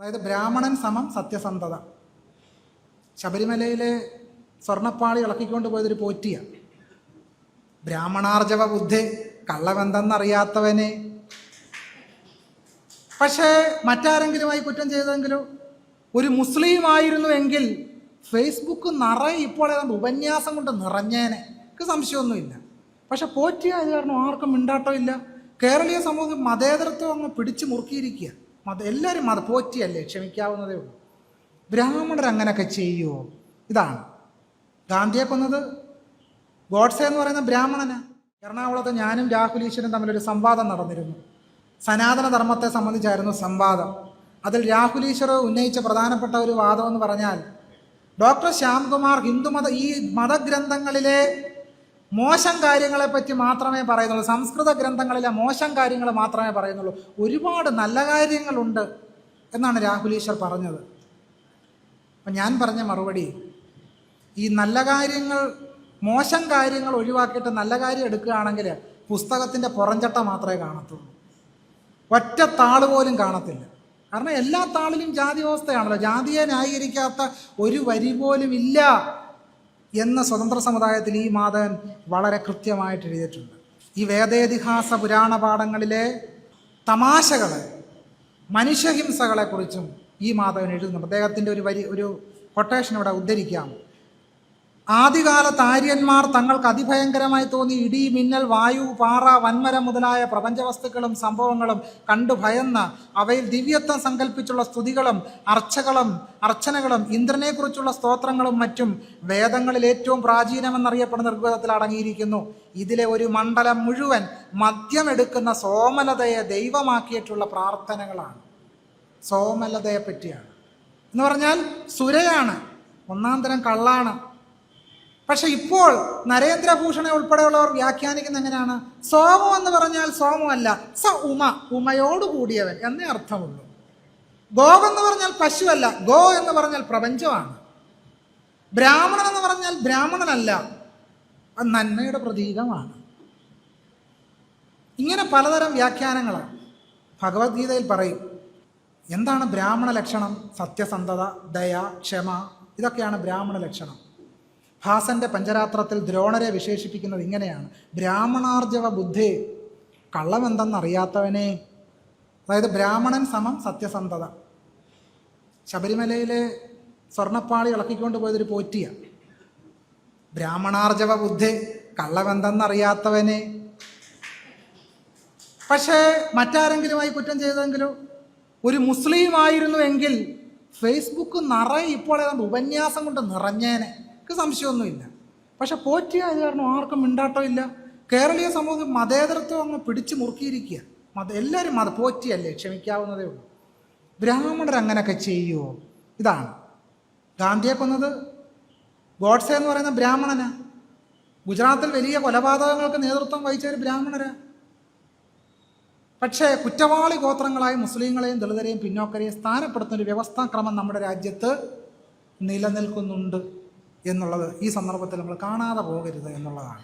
അതായത് ബ്രാഹ്മണൻ സമം സത്യസന്ധത. ശബരിമലയിലെ സ്വർണപ്പാളി ഇളക്കിക്കൊണ്ട് പോയതൊരു പോറ്റിയ. ബ്രാഹ്മണാർജവ ബുദ്ധി കള്ളവെന്തെന്നറിയാത്തവനെ പക്ഷേ മറ്റാരെങ്കിലുമായി കുറ്റം ചെയ്തെങ്കിലും ഒരു മുസ്ലിം ആയിരുന്നു എങ്കിൽ ഫേസ്ബുക്ക് നിറയെ ഇപ്പോൾ ഏതാണ്ട് ഉപന്യാസം കൊണ്ട് നിറഞ്ഞേനെ. എനിക്ക് സംശയമൊന്നുമില്ല. പക്ഷെ പോറ്റിയ അത് കാരണം ആർക്കും മിണ്ടാട്ടമില്ല. കേരളീയ സമൂഹം മതേതരത്വം അങ്ങ് പിടിച്ചു മുറുക്കിയിരിക്കുക മത എല്ലാവരും മത പോറ്റിയല്ലേ ക്ഷമിക്കാവുന്നതേ ഉള്ളൂ. ബ്രാഹ്മണർ അങ്ങനെയൊക്കെ ചെയ്യുമോ ഇതാണ്. ഗാന്ധിയെ കൊന്നത് ഗോഡ്സെ എന്ന് പറയുന്ന ബ്രാഹ്മണന്. എറണാകുളത്ത് ഞാനും രാഹുൽ ഈശ്വരനും തമ്മിലൊരു സംവാദം നടന്നിരുന്നു. സനാതന ധർമ്മത്തെ സംബന്ധിച്ചായിരുന്നു സംവാദം. അതിൽ രാഹുൽ ഈശ്വർ ഉന്നയിച്ച പ്രധാനപ്പെട്ട ഒരു വാദം എന്ന് പറഞ്ഞാൽ ഡോക്ടർ ശ്യാംകുമാർ ഹിന്ദുമത ഈ മതഗ്രന്ഥങ്ങളിലെ മോശം കാര്യങ്ങളെ പറ്റി മാത്രമേ പറയുന്നുള്ളൂ. സംസ്കൃത ഗ്രന്ഥങ്ങളിലെ മോശം കാര്യങ്ങൾ മാത്രമേ പറയുന്നുള്ളൂ. ഒരുപാട് നല്ല കാര്യങ്ങളുണ്ട് എന്നാണ് രാഹുൽ ഈശ്വർ പറഞ്ഞത്. അപ്പം ഞാൻ പറഞ്ഞ മറുപടി ഈ നല്ല കാര്യങ്ങൾ മോശം കാര്യങ്ങൾ ഒഴിവാക്കിയിട്ട് നല്ല കാര്യം എടുക്കുകയാണെങ്കിൽ പുസ്തകത്തിന്റെ പുറഞ്ചട്ട മാത്രമേ കാണത്തുള്ളൂ. ഒറ്റ താൾ പോലും കാണത്തില്ല. കാരണം എല്ലാ താളിലും ജാതി വ്യവസ്ഥയാണല്ലോ. ജാതിയെ ന്യായീകരിക്കാത്ത ഒരു വരി പോലും ഇല്ല. എന്ന സ്വതന്ത്ര സമുദായത്തിൽ ഈ മാധവൻ വളരെ കൃത്യമായിട്ട് എഴുതിയിട്ടുണ്ട്. ഈ വേദേതിഹാസ പുരാണ പാഠങ്ങളിലെ തമാശകളെ മനുഷ്യഹിംസകളെക്കുറിച്ചും ഈ മാധവൻ എഴുതുന്നുണ്ട്. അദ്ദേഹത്തിന്റെ ഒരു വരി ഒരു കൊട്ടേഷൻ ഇവിടെ ഉദ്ധരിക്കാം. ആദ്യകാലത്ത് ആര്യന്മാർ തങ്ങൾക്ക് അതിഭയങ്കരമായി തോന്നി. ഇടി മിന്നൽ വായു പാറ വൻമര മുതലായ പ്രപഞ്ചവസ്തുക്കളും സംഭവങ്ങളും കണ്ടു ഭയന്ന അവയിൽ ദിവ്യത്വം സങ്കല്പിച്ചുള്ള സ്തുതികളും അർച്ചകളും അർച്ചനകളും ഇന്ദ്രനെക്കുറിച്ചുള്ള സ്തോത്രങ്ങളും മറ്റും വേദങ്ങളിൽ ഏറ്റവും പ്രാചീനമെന്നറിയപ്പെടുന്ന ഋഗ്വേദത്തിൽ അടങ്ങിയിരിക്കുന്നു. ഇതിലെ ഒരു മണ്ഡലം മുഴുവൻ മദ്യമെടുക്കുന്ന സോമലതയെ ദൈവമാക്കിയിട്ടുള്ള പ്രാർത്ഥനകളാണ്. സോമലതയെ പറ്റിയാണ് എന്ന് പറഞ്ഞാൽ സുരയാണ്. ഒന്നാം തരം കള്ളാണ്. പക്ഷെ ഇപ്പോൾ നരേന്ദ്രഭൂഷണെ ഉൾപ്പെടെയുള്ളവർ വ്യാഖ്യാനിക്കുന്ന എങ്ങനെയാണ്? സോമം എന്ന് പറഞ്ഞാൽ സോമമല്ല സ ഉമ ഉമയോട് കൂടിയവൻ എന്നേ അർത്ഥമുള്ളൂ. എന്ന് പറഞ്ഞാൽ പശുവല്ല ഗോ എന്ന് പറഞ്ഞാൽ പ്രപഞ്ചമാണ്. ബ്രാഹ്മണൻ എന്ന് പറഞ്ഞാൽ ബ്രാഹ്മണനല്ല നന്മയുടെ പ്രതീകമാണ്. ഇങ്ങനെ പലതരം വ്യാഖ്യാനങ്ങളാണ് ഭഗവത്ഗീതയിൽ പറയും. എന്താണ് ബ്രാഹ്മണ ലക്ഷണം? സത്യസന്ധത ദയ ക്ഷമ ഇതൊക്കെയാണ് ബ്രാഹ്മണ ലക്ഷണം. ഭാസന്റെ പഞ്ചരാത്രത്തിൽ ദ്രോണരെ വിശേഷിപ്പിക്കുന്നത് ഇങ്ങനെയാണ്. ബ്രാഹ്മണാർജവ ബുദ്ധി കള്ളമെന്തെന്നറിയാത്തവനെ. അതായത് ബ്രാഹ്മണൻ സമം സത്യസന്ധത. ശബരിമലയിലെ സ്വർണപ്പാളി ഇളക്കിക്കൊണ്ട് പോയതൊരു പോറ്റിയ. ബ്രാഹ്മണാർജവ ബുദ്ധി കള്ളമെന്തെന്നറിയാത്തവനെ. പക്ഷേ മറ്റാരെങ്കിലുമായി കുറ്റം ചെയ്തെങ്കിലോ ഒരു മുസ്ലിം ആയിരുന്നു എങ്കിൽ ഫേസ്ബുക്ക് നിറയെ ഇപ്പോൾ ഏതാണ്ട് ഉപന്യാസം കൊണ്ട് നിറഞ്ഞേനെ. സംശയമൊന്നുമില്ല. പക്ഷെ പോറ്റിയ അത് കാരണം ആർക്കും മിണ്ടാട്ടം ഇല്ല. കേരളീയ സമൂഹം മതേതരത്വം അങ്ങ് പിടിച്ചു മുറുക്കിയിരിക്കുക. മത എല്ലാവരും മത പോറ്റിയല്ലേ ക്ഷമിക്കാവുന്നതേ ഉള്ളൂ. ബ്രാഹ്മണർ അങ്ങനെയൊക്കെ ചെയ്യുമോ ഇതാണ്. ഗാന്ധിയെ കൊന്നത് ഗോഡ്സെ എന്ന് പറയുന്ന ബ്രാഹ്മണനാ. ഗുജറാത്തിൽ വലിയ കൊലപാതകങ്ങൾക്ക് നേതൃത്വം വഹിച്ച ഒരു ബ്രാഹ്മണരാ. പക്ഷേ കുറ്റവാളി ഗോത്രങ്ങളായ മുസ്ലിങ്ങളെയും ദളിതരെയും പിന്നോക്കരെയും സ്ഥാനപ്പെടുത്തുന്ന ഒരു വ്യവസ്ഥാക്രമം നമ്മുടെ രാജ്യത്ത് നിലനിൽക്കുന്നുണ്ട്. എന്നുള്ളത് ഈ സന്ദർഭത്തിൽ നമ്മൾ കാണാതെ പോകരുത് എന്നുള്ളതാണ്.